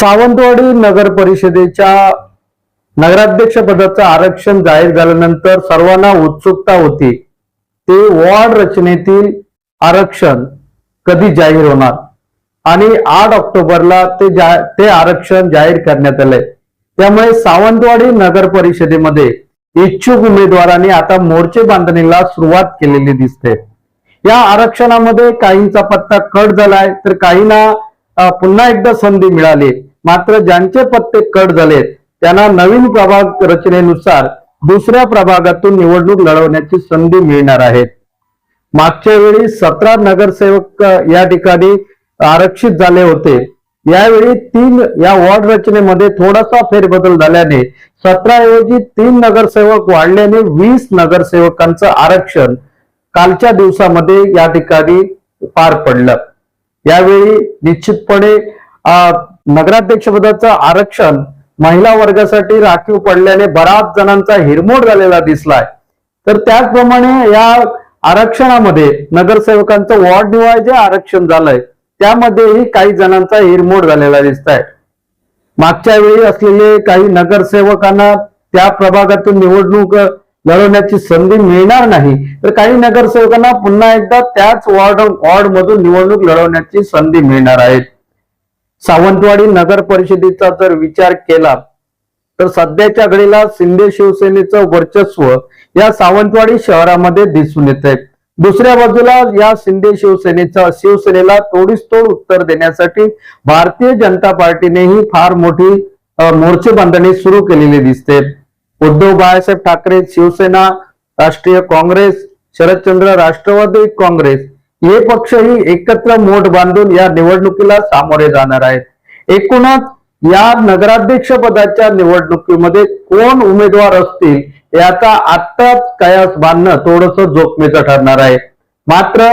सावंतवाडी नगर परिषदेच्या नगराध्यक्ष पदाचं आरक्षण जाहीर झाल्यानंतर सर्वांना उत्सुकता होती. ते वॉर्ड रचनेतील आरक्षण कधी जाहीर होणार? आणि आठ ऑक्टोबरला ते जा- ते आरक्षण जाहीर करण्यात आलंय. त्यामुळे सावंतवाडी नगर परिषदेमध्ये इच्छुक उमेदवारांनी आता मोर्चे बांधणीला सुरुवात केलेली दिसते. या आरक्षणामध्ये काहींचा पत्ता कट झालाय तर काहींना पुन्हा एकदा संधी मिळाली. मात्र ज्यांचे पत्ते कट झालेत त्यांना नवीन प्रभाग रचनेनुसार दुसऱ्या प्रभागातून निवडणूक लढवण्याची संधी मिळणार आहे मागच्या वेळी सतरा नगरसेवक या ठिकाणी आरक्षित झाले होते. यावेळी तीन या वॉर्ड रचनेमध्ये थोडासा फेरबदल झाल्याने सतरा ऐवजी तीन नगरसेवक वाढल्याने वीस नगरसेवकांचं आरक्षण कालच्या दिवसामध्ये या ठिकाणी पार पडलं. यावेळी निश्चितपणे नगराध्यक्षपदाचं आरक्षण महिला वर्गासाठी राखीव पडल्याने बराच जणांचा हिरमोड झालेला दिसलाय. तर त्याचप्रमाणे या आरक्षणामध्ये नगरसेवकांचं वॉर्ड निवाय जे आरक्षण झालंय त्यामध्येही काही जणांचा हिरमोड झालेला दिसत आहे मागच्या वेळी असलेले काही नगरसेवकांना त्या प्रभागातून निवडणूक लढवण्याची संधी मिळणार नाही तर काही नगरसेवकांना पुन्हा एकदा त्याच वॉर्ड वॉर्ड मधून निवडणूक लढवण्याची संधी मिळणार आहे. सावंतवाडी नगर परिषदेचा जर विचार केला तर सध्याच्या घडीला शिंदे शिवसेनेचं वर्चस्व या सावंतवाडी शहरामध्ये दिसून येत आहे दुसऱ्या बाजूला या शिंदे शिवसेनेचा शिवसेनेला तोडीस-तोड उत्तर देण्यासाठी भारतीय जनता पार्टीनेही फार मोठी मोर्चे बांधणी सुरू केलेली दिसते. उद्धव बाळासाहेब ठाकरे शिवसेना राष्ट्रीय काँग्रेस शरदचंद्र राष्ट्रवादी काँग्रेस हे पक्षही एकत्र मोठ बांधून या निवडणुकीला सामोरे जाणार आहेत. एकूणच या नगराध्यक्ष पदाच्या निवडणुकीमध्ये कोण उमेदवार असतील याचा आत्ताच कयास बांधणं थोडस जोखमीचं ठरणार आहे. मात्र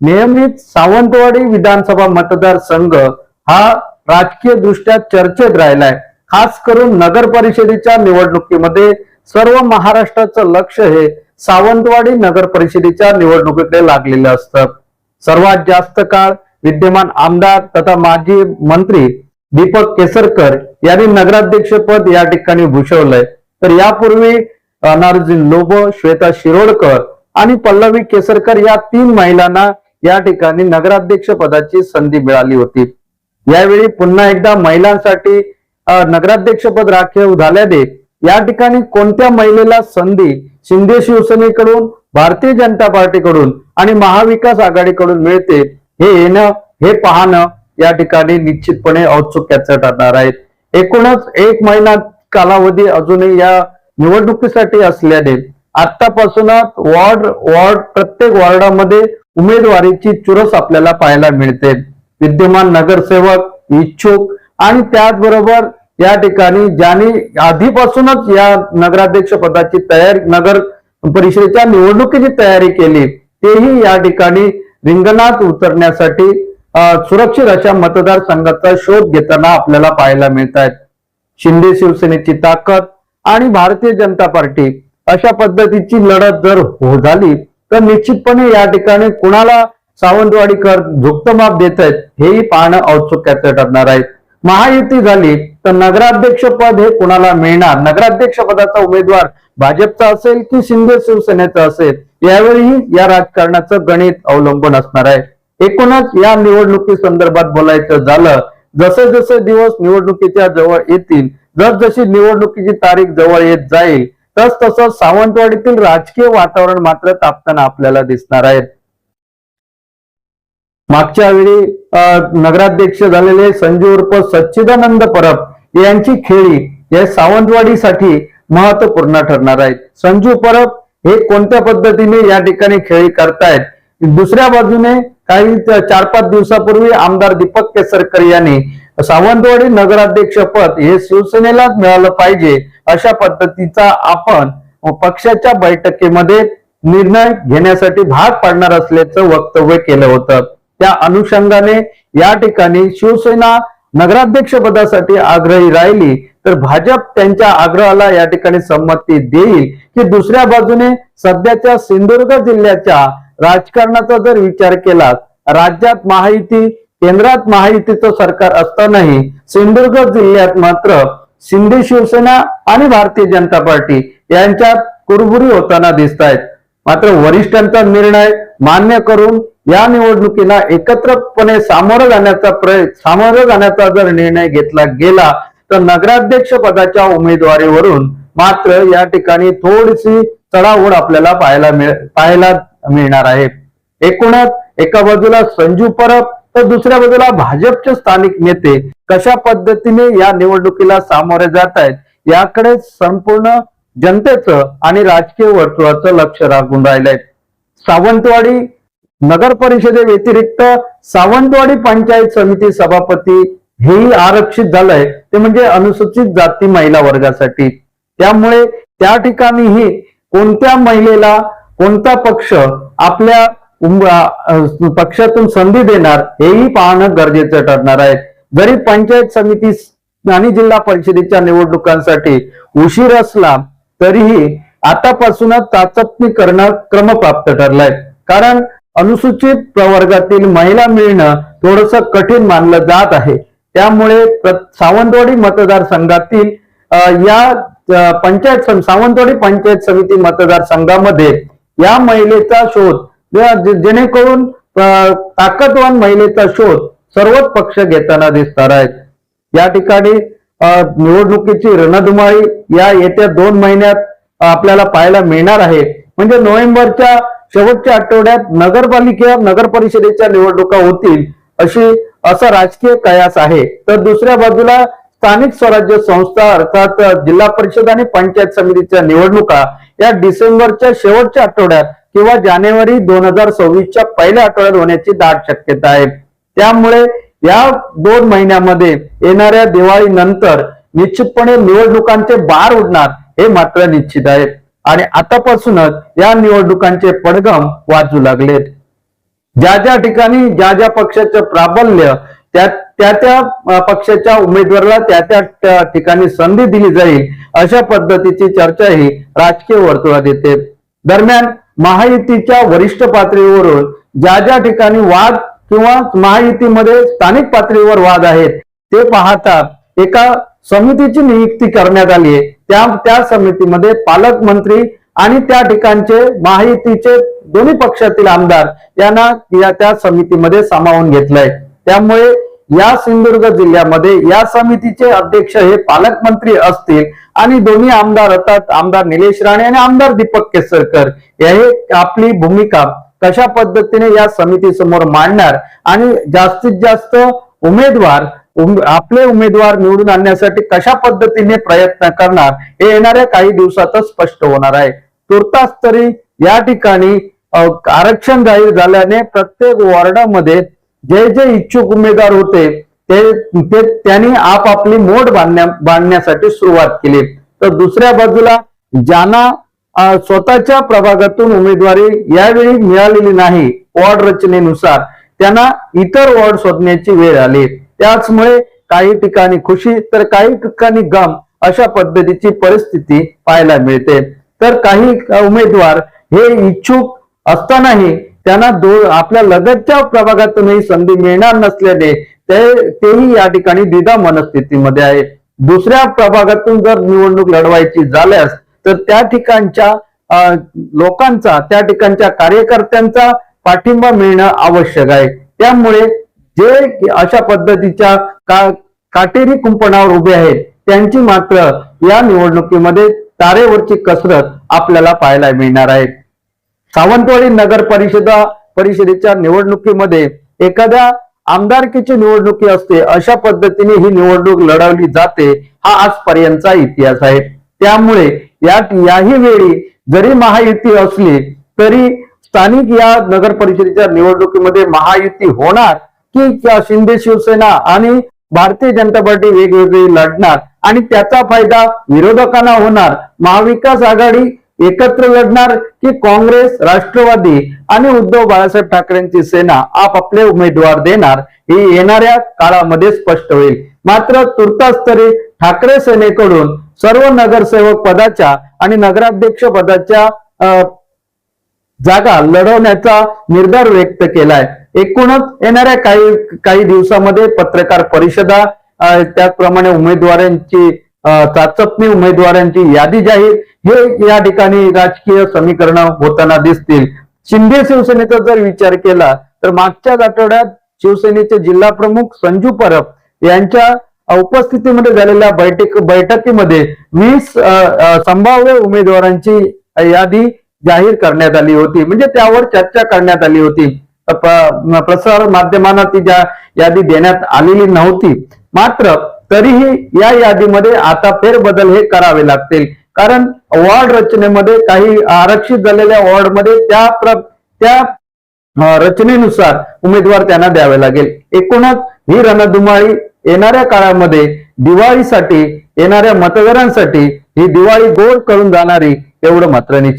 नियमित सावंतवाडी विधानसभा मतदारसंघ हा राजकीय दृष्ट्या चर्चेत राहिलाय. खास करून नगर परिषदेच्या निवडणुकीमध्ये सर्व महाराष्ट्राचं लक्ष हे सावंतवाडी नगर परिषदेच्या निवडणुकीकडे लागलेले असतात. सर्वात जास्त काळ विद्यमान आमदार तथा माजी मंत्री दीपक केसरकर यांनी नगराध्यक्ष पद या ठिकाणी भूषवलंय. तर यापूर्वी नारुजीन लोबो श्वेता शिरोडकर आणि पल्लवी केसरकर या तीन महिलांना या ठिकाणी नगराध्यक्ष पदाची संधी मिळाली होती. यावेळी पुन्हा एकदा महिलांसाठी नगराध्यक्ष पद राखीव झाल्याने या ठिकाणी कोणत्या महिलेला संधी शिंदे शिवसेनेकडून भारतीय जनता पार्टीकडून आणि महाविकास आघाडीकडून मिळते हे येणं हे पाहणं या ठिकाणी निश्चितपणे औत्सुक्याचं ठरणार आहे एकूणच एक महिना कालावधी अजूनही या निवडणुकीसाठी असल्याने आतापासूनच वॉर्ड वॉर्ड प्रत्येक वॉर्डामध्ये उमेदवारीची चुरस आपल्याला पाहायला मिळते. विद्यमान नगरसेवक इच्छुक आणि त्याचबरोबर या ठिकाणी ज्यांनी आधीपासूनच या नगराध्यक्ष पदाची तयारी नगर परिषदेच्या निवडणुकीची तयारी केली तेही या ठिकाणी रिंगणात उतरण्यासाठी सुरक्षित अशा मतदारसंघाचा शोध घेताना आपल्याला पाहायला मिळत आहेत शिंदे शिवसेनेची ताकद आणि भारतीय जनता पार्टी अशा पद्धतीची लढत जर हो झाली तर निश्चितपणे या ठिकाणी कुणाला सावंतवाडीकर झुकतं माप देत आहेत हेही पाहणं औत्सुक्याचं ठरणार आहे. महायुती झाली तर नगराध्यक्षपद हे कुणाला मिळणार? नगराध्यक्ष पदाचा उमेदवार भाजपचा असेल की शिंदे शिवसेनेचा असेल? यावेळीही या राजकारणाचं गणित अवलंबून असणार आहे. एकूणच या निवडणुकी संदर्भात बोलायचं झालं जसे जसे दिवस निवडणुकीच्या जवळ येतील जस जशी निवडणुकीची तारीख जवळ येत जाईल तस तसं सावंतवाडीतील राजकीय वातावरण मात्र तापताना आपल्याला दिसणार आहे. मागच्या वेळी नगराध्यक्ष झालेले संजू उर्फ सच्चिदानंद परब यांची खेळी या सावंतवाडीसाठी महत्त्वपूर्ण ठरणार आहेत संजू परब हे कोणत्या पद्धतीने या ठिकाणी खेळी करतायत? दुसऱ्या बाजूने काही चार पाच दिवसापूर्वी आमदार दीपक केसरकर यांनी सावंतवाडी नगराध्यक्ष पद हे शिवसेनेलाच मिळालं पाहिजे अशा पद्धतीचा आपण पक्षाच्या बैठकीमध्ये निर्णय घेण्यासाठी भाग पाडणार असल्याचं वक्तव्य केलं होतं. त्या अनुषंगाने या ठिकाणी शिवसेना नगराध्यक्ष पदासाठी आग्रही राहिली तर भाजप त्यांच्या आग्रहाला या ठिकाणी संमती देईल की दुसऱ्या बाजूने सध्याच्या सिंधुदुर्ग जिल्ह्याच्या राजकारणाचा जर विचार केला राज्यात महायुती केंद्रात महायुतीचं सरकार असतानाही सिंधुदुर्ग जिल्ह्यात मात्र शिंदे शिवसेना आणि भारतीय जनता पार्टी यांच्यात कुरबुरी होताना दिसत आहेत मात्र वरिष्ठांचा निर्णय मान्य करून या निवडणुकीला एकत्रपणे सामोरं जाण्याचा प्रयत्न सामोरं जाण्याचा जर निर्णय घेतला गेला तर नगराध्यक्ष पदाच्या उमेदवारीवरून मात्र या ठिकाणी थोडीशी चढाओढ आपल्याला पाहायला मिळ पाहायला मिळणार आहे. एकूणच एका बाजूला संजू परब तर दुसऱ्या बाजूला भाजपचे स्थानिक नेते कशा पद्धतीने या निवडणुकीला सामोरे जात आहेत याकडे संपूर्ण जनतेचं आणि राजकीय वर्तुळाचं लक्ष लागून राहिलंय. सावंतवाडी नगर परिषदे व्यतिरिक्त सावंतवाडी पंचायत समिती सभापती हेही आरक्षित झालंय. ते म्हणजे अनुसूचित जाती महिला वर्गासाठी. त्यामुळे त्या ठिकाणीही कोणत्या महिलेला कोणता पक्ष आपल्या पक्षातून संधी देणार हेही पाहणं गरजेचं ठरणार आहे. जरी पंचायत समिती आणि जिल्हा परिषदेच्या निवडणुकांसाठी उशीर असला तरीही आतापासूनच चाचपणी करणं क्रमप्राप्त ठरलंय. कारण अनुसूचित प्रवर्गातील महिला मिळणं थोडस कठीण मानलं जात आहे. त्यामुळे सावंतवाडी मतदारसंघातील या पंचायत सावंतवाडी पंचायत समिती मतदारसंघामध्ये या महिलेचा शोध जेणेकरून ताकदवान महिलेचा शोध सर्वच पक्ष घेताना दिसणार आहेत. या ठिकाणी निवडणुकीची रणधुमाळी या येत्या दोन महिन्यात आपल्याला पाहायला मिळणार आहे. म्हणजे नोव्हेंबरच्या शेवटच्या आठवड्यात नगरपालिका नगर परिषदेच्या निवडणुका होतील अशी असा राजकीय कयास आहे. तर दुसऱ्या बाजूला स्थानिक स्वराज्य संस्था अर्थात जिल्हा परिषद आणि पंचायत समितीच्या निवडणुका या डिसेंबरच्या शेवटच्या आठवड्यात किंवा जानेवारी दोन हजार सव्वीसच्या पहिल्या आठवड्यात होण्याची दाट शक्यता आहे. त्यामुळे या दोन महिन्यामध्ये येणाऱ्या दिवाळीनंतर निश्चितपणे निवडणुकांचे बार उडणार हे मात्र निश्चित आहे. आणि आतापासूनच या निवडणुकांचे पडगम वाजू लागलेत. ज्या ज्या ठिकाणी ज्या ज्या पक्षाचं प्राबल्य त्या त्या त्या पक्षाच्या उमेदवाराला त्या त्या ठिकाणी संधी दिली जाईल अशा पद्धतीची चर्चाही राजकीय वर्तुळात येते. दरम्यान महायुतीच्या वरिष्ठ पातळीवरून ज्या ज्या ठिकाणी वाद किंवा महायुतीमध्ये स्थानिक पातळीवर वाद आहेत ते पाहता एका समितीची नियुक्ती करण्यात आली आहे. त्या त्या समितीमध्ये पालकमंत्री आणि त्या ठिकाणचे माहितीचे दोन्ही पक्षातील आमदार यांना या त्या समितीमध्ये सामावून घेतलंय. त्यामुळे या सिंधुदुर्ग जिल्ह्यामध्ये या समितीचे अध्यक्ष हे पालकमंत्री असतील आणि दोन्ही आमदार अर्थात आमदार निलेश राणे आणि आमदार दीपक केसरकर हे आपली भूमिका कशा पद्धतीने या समितीसमोर मांडणार आणि जास्तीत जास्त उमेदवार आपले उमेदवार निवडून आणण्यासाठी कशा पद्धतीने प्रयत्न करणार हे येणाऱ्या काही दिवसातच स्पष्ट होणार आहे. तुर्तास तरी या ठिकाणी आरक्षण जाहीर झाल्याने प्रत्येक वॉर्डामध्ये जे जे इच्छुक उमेदवार होते ते ते त्यांनी आपापली मोड बांधण्या बांधण्यासाठी सुरुवात केली. तर दुसऱ्या बाजूला ज्यांना स्वतःच्या प्रभागातून उमेदवारी यावेळी मिळालेली नाही वॉर्ड रचनेनुसार त्यांना इतर वॉर्ड शोधण्याची वेळ आली. त्याचमुळे काही ठिकाणी खुशी तर काही ठिकाणी गम अशा पद्धतीची परिस्थिती पाहायला मिळते. तर काही उमेदवार हे इच्छुक असतानाही त्यांना दो आपल्या लगतच्या प्रभागातूनही संधी मिळणार नसल्याने ते तेही या ठिकाणी द्विधा मनस्थितीमध्ये आहे. दुसऱ्या प्रभागातून जर निवडणूक लढवायची झाल्यास तर त्या ठिकाणच्या लोकांचा त्या ठिकाणच्या कार्यकर्त्यांचा पाठिंबा मिळणं आवश्यक आहे. त्यामुळे जे अशा पद्धतीच्या का काटेरी कुंपणावर उभे आहेत त्यांची मात्र या निवडणुकीमध्ये तारेवरची कसरत आपल्याला पाहायला मिळणार आहे. सावंतवाडी नगर परिषदा परिषदेच्या निवडणुकीमध्ये एखाद्या आमदारकीची निवडणुकी असते अशा पद्धतीने ही निवडणूक लढवली जाते हा आजपर्यंतचा इतिहास आहे. त्यामुळे यात याही वेळी जरी महायुती असली तरी स्थानिक या नगर परिषदेच्या निवडणुकीमध्ये महायुती होणार की शिंदे शिवसेना आणि भारतीय जनता पार्टी वेगवेगळी लढणार आणि त्याचा फायदा विरोधकांना होणार. महाविकास आघाडी एकत्र लढणार की काँग्रेस राष्ट्रवादी आणि उद्धव बाळासाहेब ठाकरेंची सेना आपापले उमेदवार देणार हे येणाऱ्या काळामध्ये स्पष्ट होईल. मात्र तुर्तास तरी ठाकरे सेनेकडून सर्व नगरसेवक पदाच्या आणि नगराध्यक्ष पदाच्या अं, जागा लढवण्याचा निर्धार व्यक्त केलाय. एकूणच येणाऱ्या काही काही दिवसामध्ये पत्रकार परिषदा त्याचप्रमाणे उमेदवारांची चाचपणी उमेदवारांची यादी जाहीर हे या ठिकाणी राजकीय समीकरण होताना दिसतील. शिंदे शिवसेनेचा जर विचार केला तर मागच्याच आठवड्यात शिवसेनेचे जिल्हा प्रमुख संजू परब यांच्या उपस्थितीमध्ये झालेल्या बैठक बैठकीमध्ये वीस संभाव्य उमेदवारांची यादी जाहीर करण्यात आली होती. म्हणजे त्यावर चर्चा करण्यात आली होती. प्रसार माध्यमांना ती ज्या यादी देण्यात आलेली नव्हती. मात्र तरीही या यादीमध्ये आता फेरबदल हे करावे लागतील. कारण वॉर्ड रचनेमध्ये काही आरक्षित झालेल्या वॉर्डमध्ये त्या प्र- त्या रचनेनुसार उमेदवार त्यांना द्यावे लागेल. एकूणच ही रणधुमाळी येणाऱ्या काळामध्ये दिवाळीसाठी येणाऱ्या मतदारांसाठी ही दिवाळी गोड करून जाणारी एवढं मात्र निश्चित.